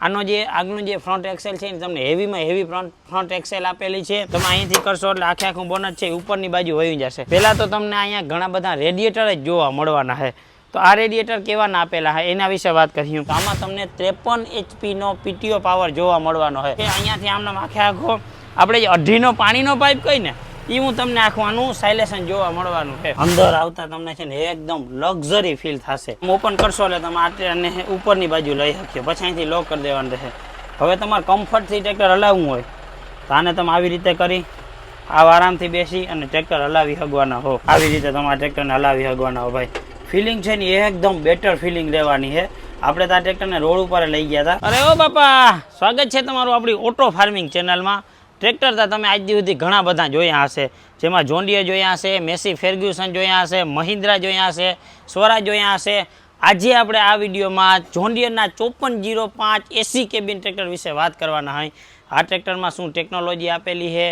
આનો જે આગનું જે ફ્રન્ટ એક્સેલ છે ને તમને હેવીમાં હેવી ફ્રન્ટ ફ્રન્ટ એક્સેલ આપેલી છે. તમે અહીંથી કરશો એટલે આખે આખું બોનટ છે ઉપરની બાજુ વહી જશે. પહેલાં તો તમને અહીંયા ઘણા બધા રેડિએટર જ જોવા મળવાના છે. તો આ રેડિએટર કેવાના આપેલા છે? એના વિશે વાત કરીએ. તો આમાં તમને ત્રેપન એચપીનો પીટીઓ પાવર જોવા મળવાનો છે. કે અહીંયાથી આમને આખે આખો આપણે જે અઢીનો પાણીનો પાઇપ કહીને એ હું તમને આખવાનું સાયલેશન જોવા મળવાનું છે. અંદર આવતા તમને છે ને એકદમ લક્ઝરી ફીલ થશે. ઓપન કરશો એટલે તમે આટલાને ઉપરની બાજુ લઈ શકશો પછી અહીંથી લોક કરી દેવાનું રહેશે. હવે તમારે કમ્ફર્ટથી ટ્રેક્ટર હલાવવું હોય, તો આને તમે આવી રીતે કરી, આવ આરામથી બેસી અને ટ્રેક્ટર હલાવી શકવાના હો. આવી રીતે તમારા ટ્રેક્ટરને હલાવી શકવાના હો ભાઈ. ફિલિંગ છે ને એકદમ બેટર ફિલિંગ રહેવાની છે. આપણે તો આ ટ્રેક્ટરને રોડ ઉપર લઈ ગયા હતા. અરે ઓ બાપા, સ્વાગત છે તમારું આપણી ઓટો ફાર્મિંગ ચેનલમાં ટ્રેક્ટર તો તમે આજ સુધી ઘણા બધા જોયા હશે. જેમાં જોન્ડિયર જોયા હશે, મેસી ફેર્ગ્યુસન જોયા હશે, મહિન્દ્રા જોયા હશે, સ્વરાજ જોયા હશે. આજે આપણે આ વિડીયોમાં જોન્ડિયરના ચોપન જીરો પાંચ એસી કેબિન ટ્રેક્ટર વિશે વાત કરવાના હોય આ ટ્રેક્ટરમાં શું ટેકનોલોજી આપેલી છે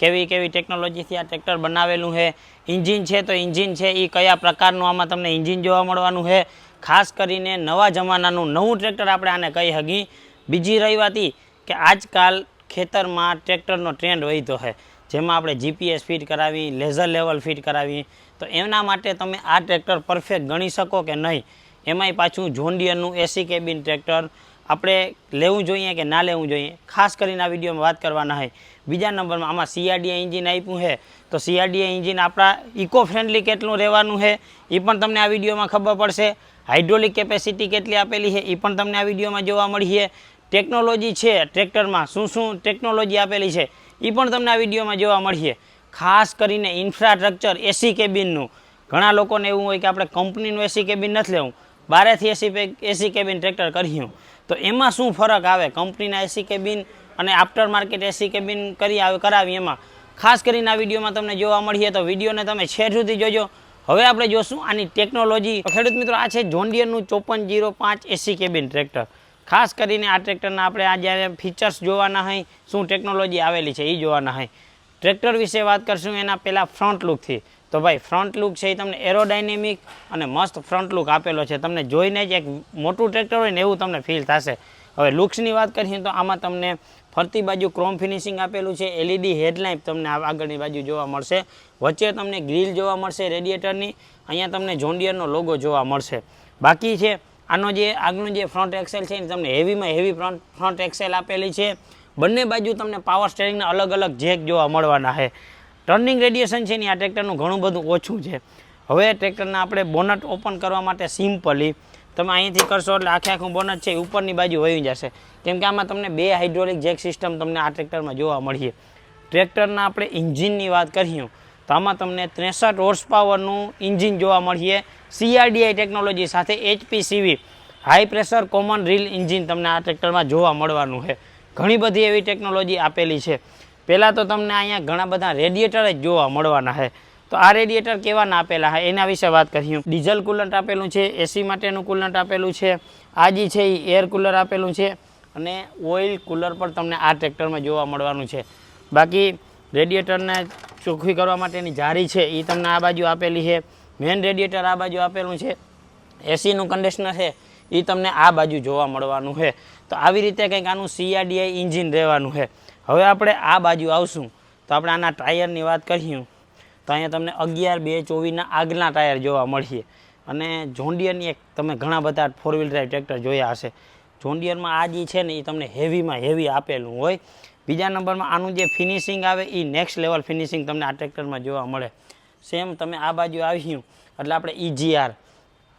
કેવી કેવી ટેકનોલોજીથી આ ટ્રેક્ટર બનાવેલું છે ઇન્જિન છે તો ઇન્જિન છે એ કયા પ્રકારનું આમાં તમને ઇન્જિન જોવા મળવાનું છે ખાસ કરીને નવા જમાનાનું નવું ટ્રેક્ટર આપણે આને કહી હગી. બીજી રહી વાતી કે આજકાલ ખેતરમાં ટ્રેક્ટરનો ટ્રેન્ડ વહીતો છે. જેમાં આપણે જીપીએસ ફિટ કરાવી લેઝર લેવલ ફિટ કરાવી, તો એના માટે તમે આ ટ્રેક્ટર પરફેક્ટ ગણી શકો કે નહીં? એમાંય પાછું જોન્ડિયરનું એસી કેબિન ટ્રેક્ટર આપણે લેવું જોઈએ કે ના લેવું જોઈએ? ખાસ કરીને આ વિડીયોમાં વાત કરવાના છે. બીજા નંબરમાં આમાં સીઆરડીએ એન્જિન આપ્યું છે. તો સીઆરડીએ એન્જિન આપણા ઇકો ફ્રેન્ડલી કેટલું રહેવાનું છે એ પણ તમને આ વિડીયોમાં ખબર પડશે. હાઇડ્રોલિક કેપેસિટી કેટલી આપેલી છે એ પણ તમને આ વિડીયોમાં જોવા મળી છે ટેકનોલોજી છે ટ્રેક્ટરમાં શું શું ટેકનોલોજી આપેલી છે એ પણ તમને આ વિડીયોમાં જોવા મળશે ખાસ કરીને ઇન્ફ્રાસ્ટ્રક્ચર, એસી કેબિનનું. ઘણા લોકોને એવું હોય કે આપણે કંપનીનું એસી કેબિન નથી લેવું. બારેથી એસી એસી કેબિન ટ્રેક્ટર કર્યું તો એમાં શું ફરક આવે? કંપનીના એસી કેબિન અને આફ્ટર માર્કેટ એસી કેબિન કરી આવે, કરાવી એમાં. ખાસ કરીને આ વિડીયોમાં તમને જોવા મળીએ તો વિડીયોને તમે છેડ સુધી જોજો. હવે આપણે જોશું આની ટેકનોલોજી. ખેડૂત મિત્રો, આ છે જોન્ડિયરનું ચોપન જીરો પાંચ એસી કેબિન ટ્રેક્ટર. ખાસ કરીને આ ટ્રેક્ટરના આપણે આ જ્યારે ફીચર્સ જોવાના હોય શું ટેકનોલોજી આવેલી છે એ જોવાના હોય ટ્રેક્ટર વિશે વાત કરશું એના પહેલાં ફ્રન્ટ લુકથી તો ભાઈ ફ્રન્ટ લુક છે એ તમને એરોડાયનેમિક અને મસ્ત ફ્રન્ટ લુક આપેલો છે. તમને જોઈને જ એક મોટું ટ્રેક્ટર હોય ને એવું તમને ફીલ થશે. હવે લુક્સની વાત કરીએ તો આમાં તમને ફરતી બાજુ ક્રોમ ફિનિશિંગ આપેલું છે. એલઈડી હેડલાઇટ તમને આગળની બાજુ જોવા મળશે. વચ્ચે તમને ગ્રીલ જોવા મળશે રેડિએટરની અહીંયા તમને જોન્ડિયરનો લોગો જોવા મળશે. બાકી છે આનો જે, આગનું જે ફ્રન્ટ એક્સેલ છે ને તમને હેવીમાં હેવી ફ્રન્ટ ફ્રન્ટ એક્સેલ આપેલી છે. બંને બાજુ તમને પાવર સ્ટેરિંગના અલગ અલગ જેક જોવા મળવાના છે. ટર્નિંગ રેડિયેશન છે ને આ ટ્રેક્ટરનું ઘણું બધું ઓછું છે. હવે ટ્રેક્ટરના આપણે બોનટ ઓપન કરવા માટે સિમ્પલી તમે અહીંથી કરશો એટલે આખે આખું બોનટ છે ઉપરની બાજુ વહી જશે. કેમ કે આમાં તમને બે હાઇડ્રોલિક જેક સિસ્ટમ તમને આ ટ્રેક્ટરમાં જોવા મળીએ. ટ્રેક્ટરના આપણે ઇન્જિનની વાત કરીએ તો આમાં તમને ત્રેસઠ હોર્સ પાવરનું ઇન્જિન જોવા મળીએ. સીઆરડીઆઈ ટેકનોલોજી સાથે HPCV high pressure common rail engine તમને આ ટ્રેક્ટરમાં જોવા મળવાનું છે. ઘણી બધી એવી ટેકનોલોજી આપેલી છે. પહેલાં તો તમને અહીંયા ઘણા બધા રેડિએટર જ જોવા મળવાના છે. તો આ રેડિએટર કેવાના આપેલા હા એના વિશે વાત કરીએ. ડીઝલ કુલન્ટ આપેલું છે, એસી માટેનું કુલન્ટ આપેલું છે આ જે છે એ એર કુલર આપેલું છે અને ઓઇલ કુલર પણ તમને આ ટ્રેક્ટરમાં જોવા મળવાનું છે. બાકી રેડિએટરને ચોખ્ખી કરવા માટેની જારી છે એ તમને આ બાજુ આપેલી છે. મેઇન રેડિએટર આ બાજુ આપેલું છે. એસીનું કન્ડિશનર છે એ તમને આ બાજુ જોવા મળવાનું છે. તો આવી રીતે કંઈક આનું સીઆરડીઆઈ ઇન્જિન રહેવાનું છે. હવે આપણે આ બાજુ આવશું. તો આપણે આના ટાયરની વાત કરીશું તો અહીંયા તમને અગિયાર, બે, ચોવીસના આગલા ટાયર જોવા મળશે. અને જોન્ડિયરની એક તમે ઘણા બધા ફોર વ્હીલ ડ્રાઈવ ટ્રેક્ટર જોયા હશે. જોન્ડિયરમાં આ જે છે ને એ તમને હેવીમાં હેવી આપેલું હોય. બીજા નંબરમાં આનું જે ફિનિશિંગ આવે એ નેક્સ્ટ લેવલ ફિનિશિંગ તમને આ ટ્રેક્ટરમાં જોવા મળે. સેમ તમે આ બાજુ આવ્યું, એટલે આપણે E ઇજીઆર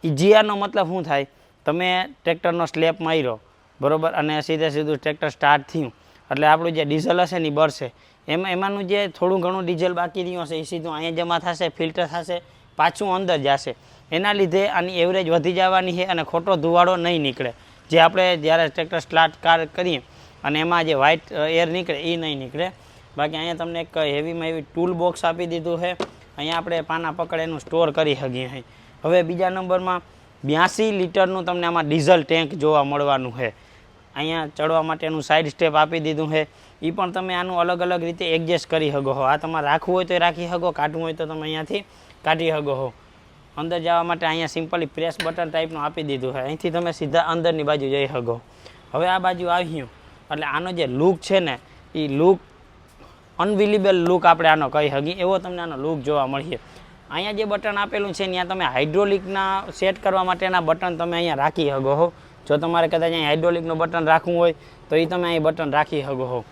ઇજીઆરનો મતલબ શું થાય? તમે ટ્રેક્ટરનો સ્લેપ માર્યો, બરોબર? અને સીધે સીધું ટ્રેક્ટર સ્ટાર્ટ થયું. એટલે આપણું જે ડીઝલ હશે ને એ બળશે. એમાં, એમાંનું જે થોડું ઘણું ડીઝલ બાકી રહ્યું હશે એ સીધું અહીંયા જમા થશે ફિલ્ટર થશે, પાછું અંદર જશે. એના લીધે આની એવરેજ વધી જવાની છે અને ખોટો ધુવાડો નહીં નીકળે. જે આપણે જ્યારે ટ્રેક્ટર સ્ટાર્ટ કાર કરીએ અને એમાં જે વ્હાઇટ એર નીકળે એ નહીં નીકળે. બાકી અહીંયા તમને એક હેવીમાં એવી ટૂલ બોક્સ આપી દીધું છે. અહીંયા આપણે પાના પકડ એનું સ્ટોર કરી શકીએ છીએ. હવે બીજા નંબરમાં બ્યાસી લીટરનું તમને આમાં ડીઝલ ટેન્ક જોવા મળવાનું છે. અહીંયા ચડવા માટેનું સાઈડ સ્ટેપ આપી દીધું છે. એ પણ તમે આનું અલગ અલગ રીતે એડજસ્ટ કરી શકો છો. આ તમારે રાખવું હોય તો રાખી શકો, કાઢવું હોય તો તમે અહીંયાથી કાઢી શકો છો. અંદર જવા માટે અહીંયા સિમ્પલી પ્રેસ બટન ટાઈપનું આપી દીધું છે. અહીંથી તમે સીધા અંદરની બાજુ જઈ શકો. હવે આ બાજુ આવ્યું. એટલે આનો જે લુક છે ને એ લુક અનવિલિબલ લુક આપણે આનો કહી શકીએ. એવો તમને આનો લુક જોવા મળીએ. અહીંયા જે બટન આપેલું છે, ત્યાં તમે હાઇડ્રોલિકના સેટ કરવા માટેના બટન તમે અહીંયા રાખી શકો હો. જો તમારે કદાચ અહીંયા હાઇડ્રોલિકનું બટન રાખવું હોય, તો એ તમે અહીં બટન રાખી શકો હો.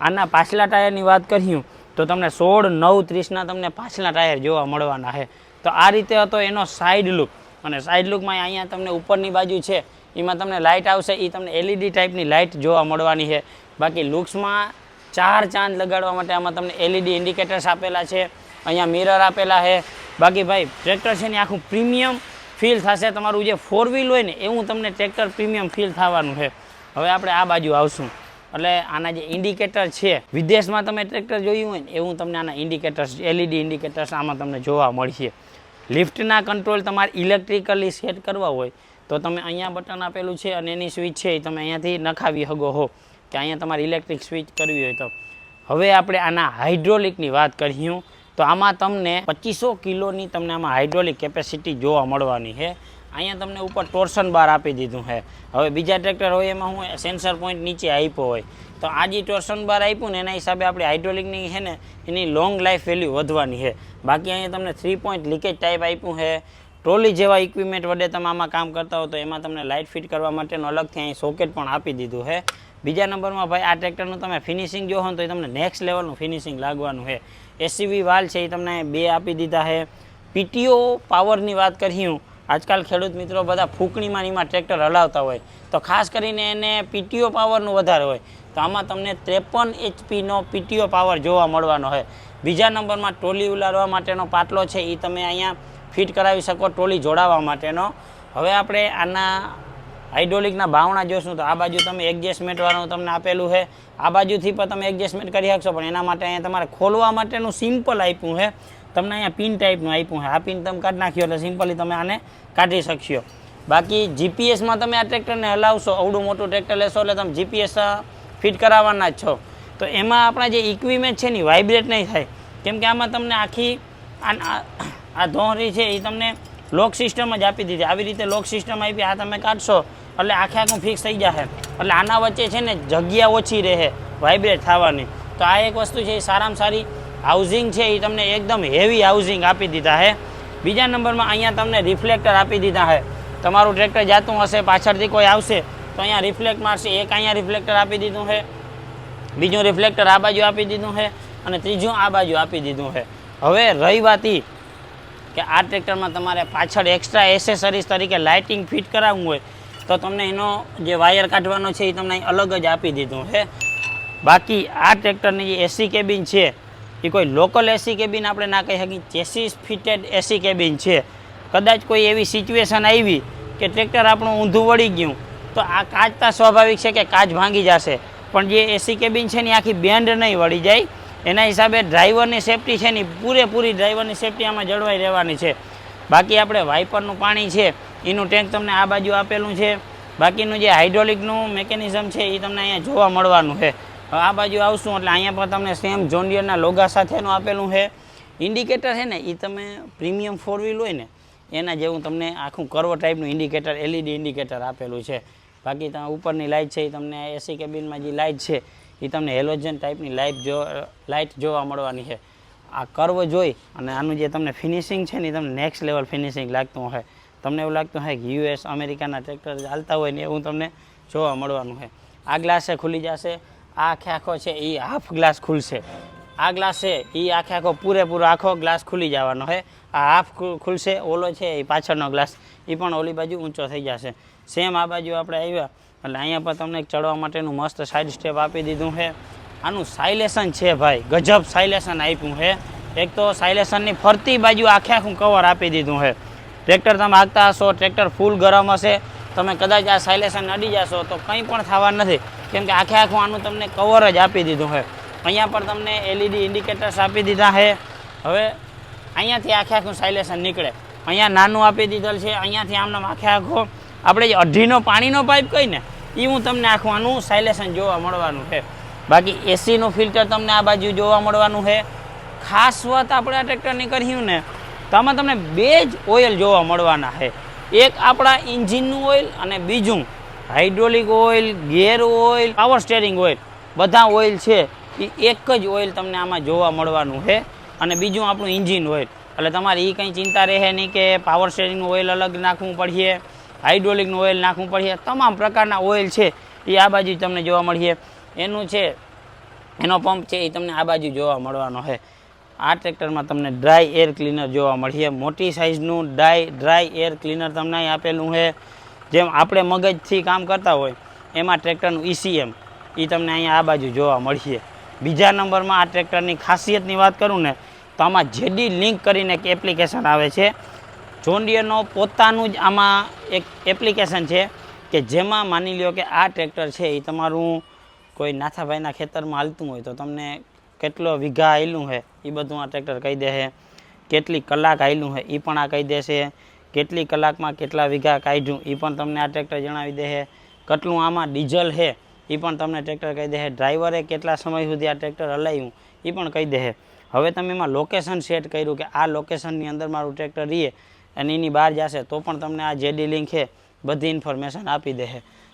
આના પાછલા ટાયરની વાત કરીએ, તો તમને સોળ નવ ત્રીસના તમને પાછલા ટાયર જોવા મળવાના છે. તો આ રીતે હતો એનો સાઈડ લુક અને સાઈડ લુકમાં અહીંયા તમને ઉપરની બાજુ છે એમાં તમને લાઇટ આવશે એ તમને એલઈડી ટાઈપની લાઇટ જોવા મળવાની છે. બાકી લુક્સમાં ચાર ચાંદ લગાડવા માટે આમાં તમને એલઈડી ઇન્ડિકેટર્સ આપેલા છે, અહીંયા મિરર આપેલા છે. બાકી ભાઈ ટ્રેક્ટર છે ને આખું પ્રીમિયમ ફીલ થશે. તમારું જે ફોર વ્હીલ હોય ને, એવું તમને ટ્રેક્ટર પ્રીમિયમ ફીલ થવાનું છે. હવે આપણે આ બાજુ આવશું. એટલે આના જે ઇન્ડિકેટર છે, વિદેશમાં તમે ટ્રેક્ટર જોયું હોય ને, એવું તમને આના ઇન્ડિકેટર્સ એલઈડી ઇન્ડિકેટર્સ આમાં તમને જોવા મળશે. લિફ્ટના કંટ્રોલ તમારે ઇલેક્ટ્રિકલી સેટ કરવા હોય તો તમે અહીંયા બટન આપેલું છે અને એની સ્વિચ છે એ તમે અહીંયાથી નખાવી શકો હો કે અહીંયા તમારે ઇલેક્ટ્રિક સ્વિચ કરવી હોય તો. હવે આપણે આના હાઇડ્રોલિકની વાત કરીએ તો આમાં તમને પચીસો કિલોની તમને આમાં હાઇડ્રોલિક કેપેસિટી જોવા મળવાની છે. અહીંયા તમને ઉપર ટોર્સન બાર આપી દીધું છે. હવે બીજા ટ્રેક્ટર હોય એમાં હું સેન્સર પોઈન્ટ નીચે આપ્યો હોય. તો આ જે ટોર્સન બાર આપ્યું ને એના હિસાબે આપણે હાઇડ્રોલિકની છે ને એની લોંગ લાઈફ વેલ્યુ વધવાની છે. બાકી અહીંયા તમને થ્રી પોઈન્ટ લીકેજ ટાઈપ આપ્યું છે. ટ્રોલી જેવા ઇક્વિપમેન્ટ વડે તમે આમાં કામ કરતા હો તો એમાં તમને લાઇટ ફિટ કરવા માટેનું અલગથી અહીં સોકેટ પણ આપી દીધું છે. બીજા નંબરમાં ભાઈ, આ ટ્રેક્ટરનું તમે ફિનિશિંગ જો ને તો એ તમને નેક્સ્ટ લેવલનું ફિનિશિંગ લાગવાનું છે. એસસીબી વાલ છે એ તમને બે આપી દીધા છે. પીટીઓ પાવરની વાત કરી હું આજકાલ ખેડૂત મિત્રો બધા ફૂંકણીમાં એમાં ટ્રેક્ટર હલાવતા હોય. તો ખાસ કરીને એને પીટીઓ પાવરનું વધારે હોય. તો આમાં તમને ત્રેપન એચપીનો પીટીઓ પાવર જોવા મળવાનો છે. બીજા નંબરમાં ટ્રોલી ઉલારવા માટેનો પાટલો છે, એ તમે અહીંયા ફિટ કરાવી શકો ટ્રોલી જોડાવા માટેનો. હવે આપણે આના હાઇડ્રોલિકના બાવણા જોશું તો આ બાજુ તમે એડજસ્ટમેન્ટવાળું તમને આપેલું છે. આ બાજુથી પણ તમે એડજસ્ટમેન્ટ કરી શકશો, પણ એના માટે અહીંયા તમારે ખોલવા માટેનું સિમ્પલ આપ્યું છે. તમને અહીંયા પિન ટાઈપનું આપ્યું છે. આ પિન તમે કાઢી નાખ્યો એટલે સિમ્પલી તમે આને કાઢી શકશો. બાકી જીપીએસમાં તમે આ ટ્રેક્ટરને હલાવશો, અવડું મોટું ટ્રેક્ટર લેશો એટલે તમે જીપીએસ ફિટ કરાવવાના જ છો. તો એમાં આપણા જે ઇક્વિપમેન્ટ છે ને વાઇબ્રેટ નહીં થાય. કેમ કે આમાં તમને આખી આ ધોરી છે એ તમને લોક સિસ્ટમ જ આપી દીધી. આવી રીતે લોક સિસ્ટમ આપી, આ તમે કાઢશો, એટલે આખે આખું ફિક્સ થઈ જશે એટલે આના વચ્ચે છે ને, જગ્યા ઓછી રહે વાઇબ્રેટ થવાની. તો આ એક વસ્તુ છે એ સારામાં સારી હાઉસિંગ છે એ તમને એકદમ હેવી હાઉસિંગ આપી દીધા છે બીજા નંબરમાં અહીંયા તમને રિફ્લેક્ટર આપી દીધા છે તમારું ટ્રેક્ટર જાતું હશે, પાછળથી કોઈ આવશે, તો અહીંયા રિફ્લેક્ટ મારશે. એક અહીંયા રિફ્લેક્ટર આપી દીધું છે બીજું રિફ્લેક્ટર આ બાજુ આપી દીધું છે અને ત્રીજું આ બાજુ આપી દીધું છે હવે રહી વાત કે આ ટ્રેક્ટરમાં તમારે પાછળ એક્સ્ટ્રા એસેસરીઝ તરીકે લાઇટિંગ ફિટ કરાવવું હોય, તો તમને એનો જે વાયર કાઢવાનો છે એ તમને અલગ જ આપી દીધું છે. બાકી આ ટ્રેક્ટરની જે એસી કેબિન છે, એ કોઈ લોકલ એસી કેબિન આપણે ના કહી શકીએ ચેસીસ ફિટેડ એસી કેબિન છે. કદાચ કોઈ એવી સિચ્યુએશન આવી કે ટ્રેક્ટર આપણું ઊંધું વળી ગયું, તો આ કાચ તો સ્વાભાવિક છે કે કાચ ભાંગી જશે. પણ જે એસી કેબિન છે ને આખી બેન્ડ નહીં વળી જાય એના હિસાબે ડ્રાઈવરની સેફટી છે ને પૂરેપૂરી ડ્રાઈવરની સેફટી આમાં જળવાઈ રહેવાની છે. બાકી આપણે વાઇપરનું પાણી છે, એનું ટેન્ક તમને આ બાજુ આપેલું છે. બાકીનું જે હાઇડ્રોલિકનું મેકેનિઝમ છે એ તમને અહીંયા જોવા મળવાનું છે. આ બાજુ આવશું એટલે અહીંયા પણ તમને સેમ જોન્ડિયરના લોગા સાથેનું આપેલું છે. ઇન્ડિકેટર છે ને એ તમે પ્રીમિયમ ફોર વ્હીલ હોય ને, એના જેવું તમને આખું કરવો ટાઈપનું ઇન્ડિકેટર એલઈડી ઇન્ડિકેટર આપેલું છે. બાકી તમે ઉપરની લાઇટ છે એ તમને એસી કેબિનમાં જે લાઇટ છે એ તમને હેલોજન ટાઈપની લાઇટ જો લાઇટ જોવા મળવાની છે. આ કર્વ જોઈ અને આનું જે તમને ફિનિશિંગ છે ને એ તમને નેક્સ્ટ લેવલ ફિનિશિંગ લાગતું હોય. તમને એવું લાગતું હોય કે યુએસ અમેરિકાના ટ્રેક્ટર ચાલતા હોય ને એવું તમને જોવા મળવાનું છે. આ ગ્લાસે ખુલી જશે. આ આખે આખો છે એ હાફ ગ્લાસ ખુલશે. આ ગ્લાસ છે એ આખે આખો પૂરેપૂરો આખો ગ્લાસ ખુલી જવાનો છે. આ હાફ ખુલશે, ઓલો છે એ પાછળનો ગ્લાસ એ પણ ઓલી બાજુ ઊંચો થઈ જશે. સેમ આ બાજુ આપણે આવ્યા. એટલે અહીંયા પણ તમને ચડવા માટેનું મસ્ત સાઈડ સ્ટેપ આપી દીધું છે. આનું સાયલેશન છે ભાઈ, ગજબ સાયલેશન આપ્યું છે. એક તો સાયલેશનની ફરતી બાજુ આખે આખું કવર આપી દીધું છે. ટ્રેક્ટર તમે આગતા હશો ટ્રેક્ટર ફૂલ ગરમ હશે. તમે કદાચ આ સાયલેશન અડી જશો તો કંઈ પણ થવા નથી. કેમ કે આખે આખું આનું તમને કવર જ આપી દીધું છે. અહીંયા પર તમને એલઈડી ઇન્ડિકેટર્સ આપી દીધા છે. હવે અહીંયાથી આખે આખું સાયલેશન નીકળે. અહીંયા નાનું આપી દીધેલ છે, અહીંયાથી આમને આખે આખો આપણે જે અઢીનો પાણીનો પાઇપ કહીએ ને એ હું તમને આખું આનું સાયલેશન જોવા મળવાનું છે. બાકી એસીનું ફિલ્ટર તમને આ બાજુ જોવા મળવાનું છે. ખાસ વાત આપણે આ ટ્રેક્ટરની કર્યું ને, તો આમાં તમને બે જ ઓઇલ જોવા મળવાના છે. એક આપણા ઇન્જિનનું ઓઇલ અને બીજું hydraulic oil gear oil power steering oil બધા ઓઇલ છે. એ એક જ ઓઇલ તમને આમાં જોવા મળવાનું છે. અને બીજું આપણું ઇન્જિન ઓઇલ એટલે તમારે એ કંઈ ચિંતા રહે નહીં કે પાવર સ્ટેરિંગનું ઓઇલ અલગ નાખવું પડશે. હાઇડ્રોલિકનું ઓઇલ નાખવું પડશે તમામ પ્રકારના ઓઇલ છે એ આ બાજુ તમને જોવા મળશે એનું છે, એનો પંપ છે એ તમને આ બાજુ જોવા મળવાનો છે. આ ટ્રેક્ટરમાં તમને ડ્રાય એર ક્લીનર જોવા મળશે મોટી સાઇઝનું ડ્રાય ડ્રાય એર ક્લીનર તમને અહીં આપેલું છે. જેમ આપણે મગજથી કામ કરતા હોય, એમાં ટ્રેક્ટરનું ઈસીએમ એ તમને અહીંયા આ બાજુ જોવા મળશે બીજા નંબરમાં આ ટ્રેક્ટરની ખાસિયતની વાત કરું ને, તો આમાં જેડી લિંક કરીને એક એપ્લિકેશન આવે છે. જોન્ડિયરનો પોતાનું જ આમાં એક એપ્લિકેશન છે કે જેમાં માની લ્યો કે આ ટ્રેક્ટર છે એ તમારું કોઈ નાથાભાઈના ખેતરમાં હાલતું હોય તો તમને કેટલો વીઘા આવેલું છે એ બધું આ ટ્રેક્ટર કહી દે છે કેટલી કલાક આવેલું છે એ પણ આ કહી દેશે. કેટલી કલાકમાં કેટલા વીઘા કાઢ્યું એ પણ તમને આ ટ્રેક્ટર જણાવી દે છે કેટલું આમાં ડીઝલ છે એ પણ તમને ટ્રેક્ટર કહી દે છે ડ્રાઈવરે કેટલા સમય સુધી આ ટ્રેક્ટર હલાવ્યું એ પણ કહી દે છે હવે તમે એમાં લોકેશન સેટ કર્યું કે આ લોકેશનની અંદર મારું ટ્રેક્ટર રહીએ અને એની બહાર જશે તો પણ તમને આ જેડી લિંક છે બધી ઇન્ફોર્મેશન આપી દે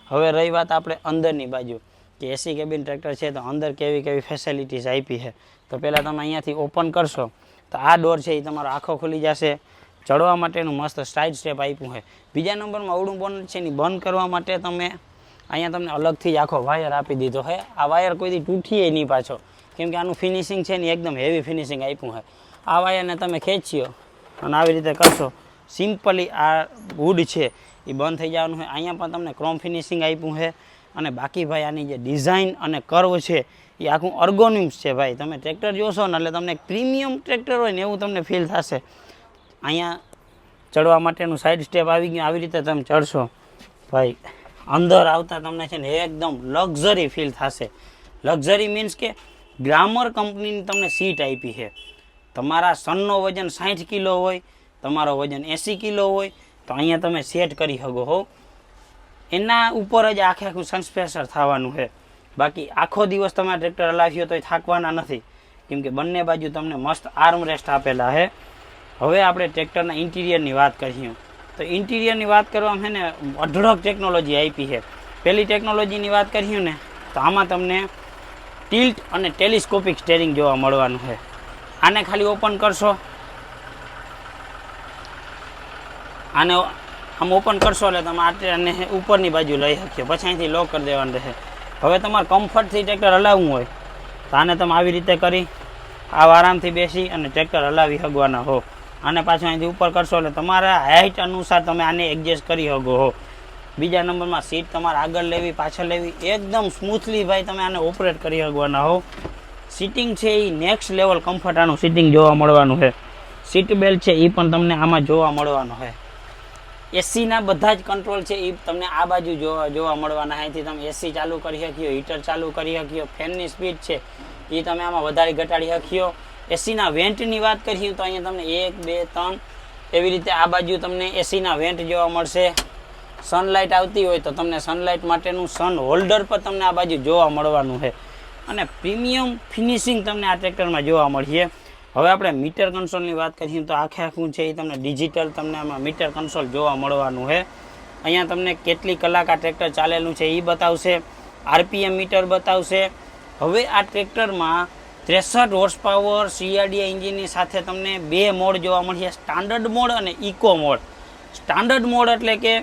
હવે રહી વાત આપણે અંદરની બાજુ, કે એસી કેબિન ટ્રેક્ટર છે તો અંદર કેવી કેવી ફેસિલિટીઝ આપી છે. તો પહેલાં તમે અહીંયાથી ઓપન કરશો, તો આ ડોર છે એ તમારો આખો ખુલી જશે. ચડવા માટેનું મસ્ત સાઇડ સ્ટેપ આપ્યું છે. બીજા નંબરમાં અવળું બોન છે એની બંધ કરવા માટે તમે અહીંયા તમને અલગથી જ આખો વાયર આપી દીધો છે. આ વાયર કોઈથી તૂટીએ નહીં પાછો. કેમ કે આનું ફિનિશિંગ છે ને એકદમ હેવી ફિનિશિંગ આપ્યું છે. આ વાયરને તમે ખેંચ્યો અને આવી રીતે કરશો સિમ્પલી આ વુડ છે, એ બંધ થઈ જવાનું છે. અહીંયા પણ તમને ક્રોમ ફિનિશિંગ આપ્યું છે અને બાકી ભાઈ આની જે ડિઝાઇન અને કર્વ છે, એ આખું અર્ગોનિમ્સ છે ભાઈ. તમે ટ્રેક્ટર જોશો ને એટલે તમને પ્રીમિયમ ટ્રેક્ટર હોય ને એવું તમને ફીલ થશે. અહીંયા ચડવા માટેનું સાઈડ સ્ટેપ આવી ગયું, આવી રીતે તમે ચડશો. ભાઈ, અંદર આવતા તમને છે ને એકદમ લક્ઝરી ફીલ થશે. લક્ઝરી મીન્સ કે ગ્રામર કંપનીની તમને સીટ આપી છે. તમારા સનનો વજન સાઠ કિલો હોય તમારો વજન એંસી કિલો હોય, તો અહીંયા તમે સેટ કરી શકો, હો. એના ઉપર જ આખે આખું સન્સ્પેસર થવાનું છે. બાકી આખો દિવસ તમે ટ્રેક્ટર હલાવ્યો તો થાકવાના નથી. કેમ કે બંને બાજુ તમને મસ્ત આર્મ રેસ્ટ આપેલા છે. હવે આપણે ટ્રેક્ટરના ઇન્ટિરિયરની વાત કરીએ. તો ઇન્ટિરિયરની વાત કરવામાં છે ને, અઢળક ટેકનોલોજી આપી છે. પહેલી ટેકનોલોજીની વાત કરીએ ને, તો આમાં તમને ટિલ્ટ અને ટેલિસ્કોપિક સ્ટેરિંગ જોવા મળવાનું છે. આને ખાલી ઓપન કરશો. આને આમ ઓપન કરશો એટલે તમે આને ઉપરની બાજુ લઈ શકશો પછી અહીંથી લોક કરી દેવાનું રહેશે. હવે તમારે કમ્ફર્ટથી ટ્રેક્ટર હલાવવું હોય, તો આને તમે આવી રીતે કરી, આવ આરામથી બેસી અને ટ્રેક્ટર હલાવી શકવાના હો. આને પાછું અહીંથી ઉપર કરશો એટલે તમારા હાઇટ અનુસાર તમે આને એડજસ્ટ કરી શકો હો. બીજા નંબરમાં સીટ તમારે આગળ લેવી, પાછળ લેવી, એકદમ સ્મૂથલી ભાઈ તમે આને ઓપરેટ કરી શકવાના હો. સીટિંગ છે એ નેક્સ્ટ લેવલ કમ્ફર્ટ આનું સીટિંગ જોવા મળવાનું છે. સીટ બેલ્ટ છે એ પણ તમને આમાં જોવા મળવાનો છે. એસીના બધા જ કંટ્રોલ છે એ તમને આ બાજુ જોવા જોવા મળવાના અહીંથી તમે એસી ચાલુ કરી શક્યો હીટર ચાલુ કરી શક્યો ફેનની સ્પીડ છે એ તમે આમાં વધારે ઘટાડી શક્યો એસીના વેન્ટની વાત કરીએ તો અહીંયા તમને એક, બે, ત્રણ એવી રીતે આ બાજુ તમને એસીના વેન્ટ જોવા મળશે. સનલાઇટ આવતી હોય તો તમને સનલાઇટ માટેનું સન હોલ્ડર પર તમને આ બાજુ જોવા મળવાનું છે. અને પ્રીમિયમ ફિનિશિંગ તમને આ ટ્રેક્ટરમાં જોવા મળશે હવે આપણે મીટર કન્સોલની વાત કરીએ તો આખે આખું છે એ તમને ડિજિટલ તમને આમાં મીટર કન્સોલ જોવા મળવાનું છે. અહીંયા તમને કેટલી કલાક આ ટ્રેક્ટર ચાલેલું છે એ બતાવશે આરપીએમ મીટર બતાવશે. હવે આ ટ્રેક્ટરમાં ત્રેસઠ હોર્સ પાવર સીઆરડીએ એન્જિનની સાથે તમને બે મોડ જોવા મળશે સ્ટાન્ડર્ડ મોડ અને ઇકો મોડ. સ્ટાન્ડર્ડ મોડ એટલે કે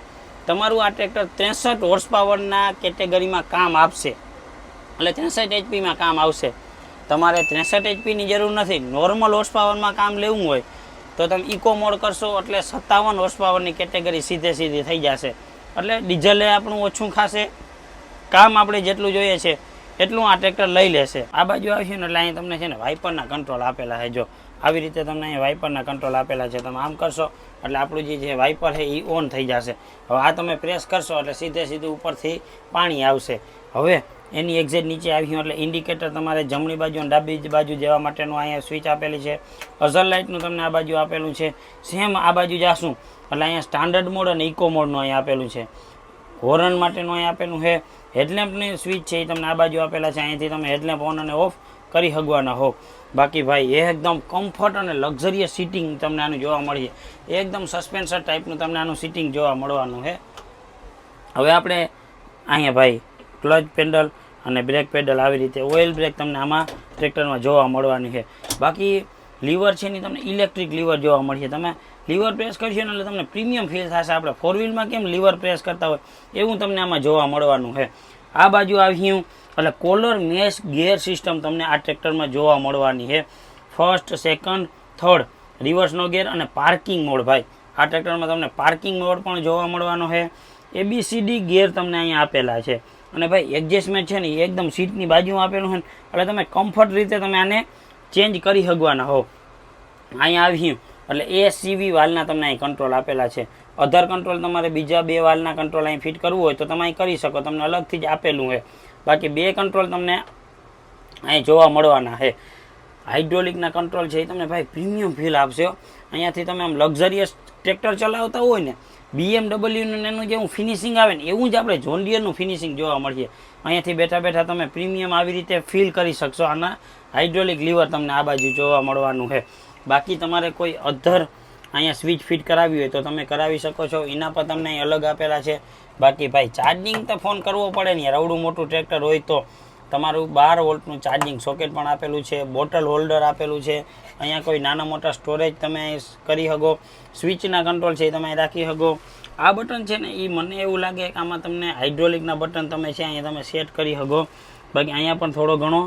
તમારું આ ટ્રેક્ટર ત્રેસઠ હોર્સ પાવરના કેટેગરીમાં કામ આપશે. એટલે ત્રેસઠ એચપીમાં કામ આવશે. તમારે ત્રેસઠ એચપીની જરૂર નથી. નોર્મલ હોર્સ પાવરમાં કામ લેવું હોય, તો તમે ઇકો મોડ કરશો એટલે સત્તાવન હોર્સ પાવરની કેટેગરી સીધે સીધી થઈ જશે. એટલે ડીઝલે આપણું ઓછું ખાશે. કામ આપણે જેટલું જોઈએ છે, એટલું આ ટ્રેક્ટર લઈ લેશે. આ બાજુ આવશે ને એટલે અહીં તમને છે ને વાઇપરના કંટ્રોલ આપેલા છે. જો આવી રીતે તમને અહીંયા વાઇપરના કંટ્રોલ આપેલા છે, તમે આમ કરશો એટલે આપણું જે છે વાઇપર છે, એ ઓન થઈ જશે. હવે આ તમે પ્રેસ કરશો એટલે સીધે સીધું ઉપરથી પાણી આવશે. હવે એની એક્ઝેટ નીચે આવી એટલે ઇન્ડિકેટર તમારે જમણી બાજુ અને ડાબી બાજુ જવા માટેનું અહીંયા સ્વિચ આપેલી છે. અઝર લાઇટનું તમને આ બાજુ આપેલું છે. સેમ આ બાજુ જાશું એટલે અહીંયા સ્ટાન્ડર્ડ મોડ અને ઇકો મોડનું અહીંયા આપેલું છે. હોરન માટેનું અહીં આપેલું છે. હેડલેમ્પની સ્વિચ છે એ તમને આ બાજુ આપેલા છે. અહીંયાથી તમે હેડલેમ્પ ઓન અને ઓફ કરી શકવાના હો. બાકી ભાઈ, એ એકદમ કમ્ફર્ટ અને લક્ઝરિયસ સીટિંગ તમને આનું જોવા મળશે એકદમ સસ્પેન્સર ટાઈપનું તમને આનું સીટિંગ જોવા મળવાનું છે. હવે આપણે અહીંયા ભાઈ ક્લચ પેડલ અને બ્રેક પેડલ આવી રીતે ઓઇલ બ્રેક તમને આમાં ટ્રેક્ટરમાં જોવા મળવાની છે. બાકી લીવર છે એની તમને ઇલેક્ટ્રિક લીવર જોવા મળશે. તમે લીવર પ્રેસ કરશો એટલે તમને પ્રીમિયમ ફીલ થશે. આપણે ફોર વ્હીલમાં કેમ લીવર પ્રેસ કરતા હોય એવું તમને આમાં જોવા મળવાનું છે. આ બાજુ આવ્યું એટલે કોલર મેશ ગિયર સિસ્ટમ તમને આ ટ્રેક્ટરમાં જોવા મળવાની છે. ફર્સ્ટ સેકન્ડ થર્ડ રિવર્સનો ગેર અને પાર્કિંગ મોડ ભાઈ. આ ટ્રેક્ટરમાં તમને પાર્કિંગ મોડ પણ જોવા મળવાનો છે. એબીસીડી ગેર તમને અહીંયા આપેલા છે. અને ભાઈ એડજસ્ટમેન્ટ છે ને એ એકદમ સીટની બાજુમાં આપેલું ને, એટલે તમે કમ્ફર્ટ રીતે તમે આને ચેન્જ કરી શકવાના હો. અહીંયા આવ્યું એટલે એ સીવી વાલના તમને અહીં કંટ્રોલ આપેલા છે. અધર કંટ્રોલ તમારે બીજા બે વાલના કંટ્રોલ અહીં ફિટ કરવું હોય તો તમે અહીં કરી શકો. તમને અલગથી જ આપેલું છે. બાકી બે કંટ્રોલ તમને અહીં જોવા મળવાના છે. હાઇડ્રોલિકના કંટ્રોલ છે એ તમને ભાઈ પ્રીમિયમ ફીલ આપશે. અહીંયાથી તમે આમ લક્ઝરિયસ ટ્રેક્ટર ચલાવતા હોય ને બીએમડબલ્યુનું એનું જેવું ફિનિશિંગ આવે ને, એવું જ આપણે જોન્ડિયરનું ફિનિશિંગ જોવા મળશે અહીંયાથી બેઠા બેઠા તમે પ્રીમિયમ આવી રીતે ફીલ કરી શકશો. આના હાઇડ્રોલિક લીવર તમને આ બાજુ જોવા મળવાનું છે. બાકી તમારે કોઈ અધર અહીંયા સ્વિચ ફિટ કરાવી હોય તો તમે કરાવી શકો છો. એના પર તમને અહીં અલગ આપેલા છે. બાકી ભાઈ ચાર્જિંગ તો ફોન કરવો પડે ને યાર. અવડું મોટું ટ્રેક્ટર હોય તો. તમારું બાર વોલ્ટનું ચાર્જિંગ સોકેટ પણ આપેલું છે બોટલ હોલ્ડર આપેલું છે, અહીંયા કોઈ નાના મોટા સ્ટોરેજ તમે કરી શકો સ્વિચના કંટ્રોલ છે એ તમે રાખી શકો. આ બટન છે ને એ મને એવું લાગે કે આમાં તમને હાઇડ્રોલિકના બટન તમે છે અહીંયા તમે સેટ કરી શકો. બાકી અહીંયા પણ થોડો ઘણો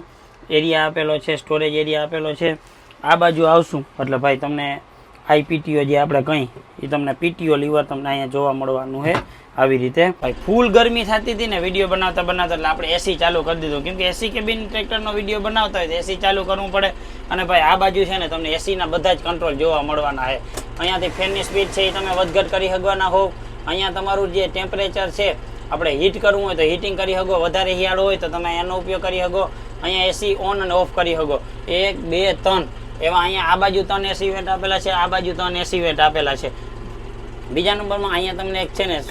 એરિયા આપેલો છે સ્ટોરેજ એરિયા આપેલો છે. આ બાજુ આવશું. એટલે ભાઈ તમને આઈપીટીઓ જે આપણે કંઈ એ તમને પીટીઓ લીવર તમને અહીંયા જોવા મળવાનું છે. આવી રીતે ભાઈ ફૂલ ગરમી થતી હતી ને વીડિયો બનાવતા બનાવતા, એટલે આપણે એસી ચાલુ કરી દીધું. કેમ કે એસી કેબિન ટ્રેક્ટરનો વીડિયો બનાવતા હોય તો એસી ચાલુ કરવું પડે. અને ભાઈ, આ બાજુ છે ને તમને એસીના બધા જ કંટ્રોલ જોવા મળવાના છે. અહીંયાથી ફેનની સ્પીડ છે એ તમે વધઘટ કરી શકવાના હો અહીંયા તમારું જે ટેમ્પરેચર છે, આપણે હીટ કરવું હોય તો હીટિંગ કરી શકો વધારે હિયાળો હોય તો તમે એનો ઉપયોગ કરી શકો અહીંયા એસી ઓન અને ઓફ કરી શકો એક, બે, ત્રણ. એવા અહીંયા આ બાજુ ત્રણ એસી વેટ આપેલા છે, આ બાજુ ત્રણ એસી વેટ આપેલા છે. બીજા નંબરમાં અહીંયા તમને એક છે ને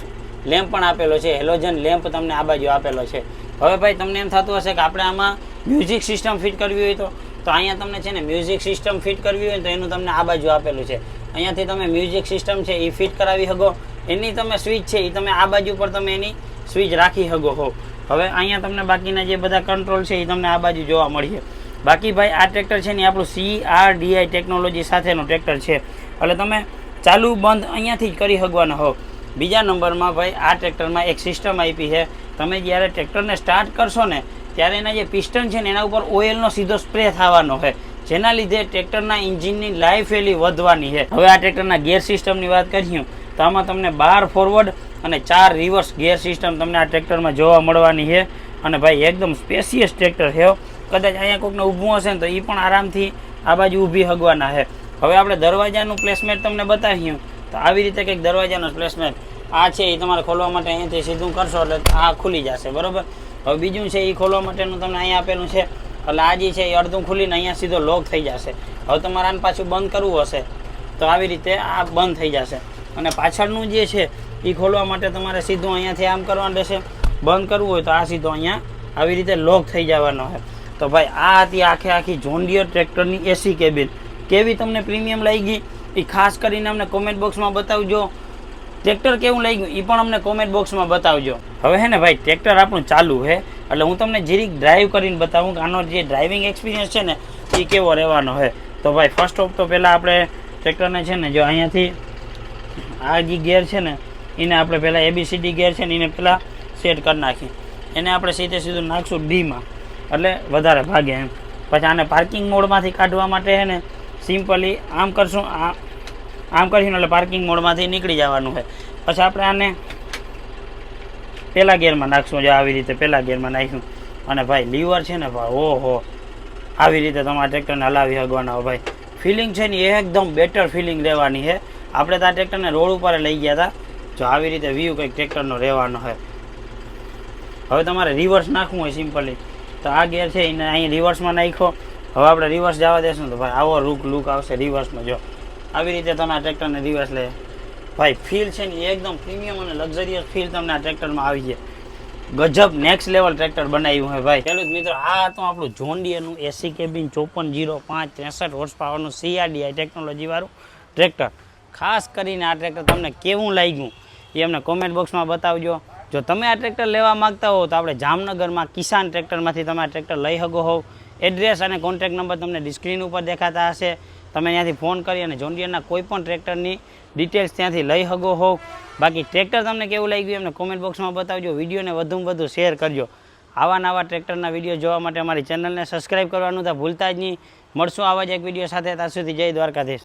લેમ્પ પણ આપેલો છે હેલોજન લેમ્પ તમને આ બાજુ આપેલો છે. હવે ભાઈ, તમને એમ થતું હશે કે આપણે આમાં મ્યુઝિક સિસ્ટમ ફિટ કરવી હોય તો? તો અહીંયા તમને છે ને મ્યુઝિક સિસ્ટમ ફિટ કરવી હોય તો એનું તમને આ બાજુ આપેલું છે. અહીંયાથી તમે મ્યુઝિક સિસ્ટમ છે એ ફિટ કરાવી શકો. એની તમે સ્વિચ છે એ તમે આ બાજુ પર તમે એની સ્વિચ રાખી શકો હો. હવે અહીંયા તમને બાકીના જે બધા કંટ્રોલ છે એ તમને આ બાજુ જોવા મળશે બાકી ભાઈ, આ ટ્રેક્ટર છે ને આપણું સી આર ડીઆઈ ટેકનોલોજી સાથેનું ટ્રેક્ટર છે. એટલે તમે ચાલુ બંધ અહીંયાથી જ કરી શકવાના હો. બીજા નંબરમાં ભાઈ, આ ટ્રેક્ટરમાં એક સિસ્ટમ આપી છે. તમે જ્યારે ટ્રેક્ટરને સ્ટાર્ટ કરશો ને, ત્યારે એના જે પિસ્ટન છે ને, એના ઉપર ઓઇલનો સીધો સ્પ્રે થવાનો છે. જેના લીધે ટ્રેક્ટરના એન્જિનની લાઈફ એલી વધવાની છે. હવે આ ટ્રેક્ટરના ગેર સિસ્ટમની વાત કરીએ, તો આમાં તમને બાર ફોરવર્ડ અને ચાર રિવર્સ ગેર સિસ્ટમ તમને આ ટ્રેક્ટરમાં જોવા મળવાની છે. અને ભાઈ, એકદમ સ્પેશિયસ ટ્રેક્ટર છે. કદાચ અહીંયા કોઈકને ઊભું હશે ને તો એ પણ આરામથી આ બાજુ ઊભી હગવાના છે હવે આપણે દરવાજાનું પ્લેસમેન્ટ તમને બતાવ્યું તો આવી રીતે કંઈક દરવાજાનું પ્લેસમેન્ટ આ છે એ તમારે ખોલવા માટે અહીંયાથી સીધું કરશો એટલે આ ખુલી જશે, બરાબર? હવે બીજું છે એ ખોલવા માટેનું તમને અહીંયા આપેલું છે. એટલે આ જે છે એ અડધું ખુલીને અહીંયા સીધો લોક થઈ જશે. હવે તમારે આને પાછું બંધ કરવું હશે. તો આવી રીતે આ બંધ થઈ જશે. અને પાછળનું જે છે એ ખોલવા માટે તમારે સીધું અહીંયાથી આમ કરવાનું રહેશે. બંધ કરવું હોય તો આ સીધો અહીંયા આવી રીતે લોક થઈ જવાનો છે તો ભાઈ, આ હતી આખે આખી જોન્ડિયર ટ્રેક્ટરની એસી કેબિન કેવી તમને પ્રીમિયમ લાગી? એ ખાસ કરીને અમને કોમેન્ટ બોક્સમાં બતાવજો. ટ્રેક્ટર કેવું લાગ્યું? એ પણ અમને કોમેન્ટ બોક્સમાં બતાવજો. હવે હે ને ભાઈ ટ્રેક્ટર આપણું ચાલુ છે એટલે હું તમને જીરીક ડ્રાઈવ કરીને બતાવું કે આનો જે ડ્રાઇવિંગ એક્સપિરિયન્સ છે ને એ કેવો રહેવાનો છે તો ભાઈ ફર્સ્ટ ઓફ તો પહેલાં આપણે ટ્રેક્ટરને છે ને, જો અહીંયાથી આ જે ગેર છે ને, એને આપણે પહેલાં એબીસીડી ગેર છે ને, એને પહેલાં સેટ કરી નાખી એને આપણે સીધે સીધું નાખશું ડીમાં એટલે વધારે ભાગે એમ. પછી આને પાર્કિંગ મોડમાંથી કાઢવા માટે છે ને સિમ્પલી આમ કરશું આમ કરીશું એટલે પાર્કિંગ મોડમાંથી નીકળી જવાનું છે પછી આપણે આને પહેલા ગિયરમાં નાખશું, જો આવી રીતે પહેલા ગેરમાં નાખીશું અને ભાઈ, લીવર છે ને ભાઈ, ઓહો. આવી રીતે તમારા ટ્રેક્ટરને હલાવી શકવાના ભાઈ. ફિલિંગ છે ને એકદમ બેટર ફિલિંગ રહેવાની છે આપણે તો આ ટ્રેક્ટરને રોડ ઉપર લઈ ગયા હતા જો આવી રીતે વ્યૂ કંઈક ટ્રેક્ટરનો રહેવાનો છે હવે તમારે રિવર્સ નાખવું હોય સિમ્પલી તો આ ગેર છે, એને અહીં રિવર્સમાં નાખ્યો. હવે આપણે રિવર્સ જવા દેશું. તો ભાઈ, આવો રૂક લુક આવશે રિવર્સનો જો. આવી રીતે તમે આ ટ્રેક્ટરને રિવર્સ લે. ભાઈ ફીલ છે ને એકદમ પ્રીમિયમ અને લક્ઝરિયસ ફીલ તમને આ ટ્રેક્ટરમાં આવી છે ગજબ નેક્સ્ટ લેવલ ટ્રેક્ટર બનાવ્યું હોય ભાઈ. પેલું જ મિત્રો, આ તો આપણું જોન્ડિયરનું એસી કેબિન ચોપન જીરો પાંચ ત્રેસઠ હોર્સ પાવરનું સીઆરડીઆઈ ટેકનોલોજીવાળું ટ્રેક્ટર ખાસ કરીને આ ટ્રેક્ટર તમને કેવું લાગ્યું, એ અમને કોમેન્ટ બોક્સમાં બતાવજો. જો તમે આ ટ્રેક્ટર લેવા માગતા હો તો આપણે જામનગરમાં કિસાન ટ્રેક્ટરમાંથી તમે આ ટ્રેક્ટર લઈ શકો હોવ એડ્રેસ અને કોન્ટેક્ટ નંબર તમને સ્ક્રીન ઉપર દેખાતા હશે. તમે ત્યાંથી ફોન કરી અને જોન્ડિયરના કોઈ પણ ટ્રેક્ટરની ડિટેલ્સ ત્યાંથી લઈ શકો હોવ બાકી ટ્રેક્ટર તમને કેવું લાગ્યું એમને કોમેન્ટ બોક્સમાં બતાવજો. વિડીયોને વધુમાં વધુ શેર કરજો. આવા નવા ટ્રેક્ટરના વીડિયો જોવા માટે અમારી ચેનલને સબસ્ક્રાઈબ કરવાનું તો ભૂલતા જ નહીં. મળશું આવા જ એક વીડિયો સાથે. ત્યાં સુધી જય દ્વારકાધીશ.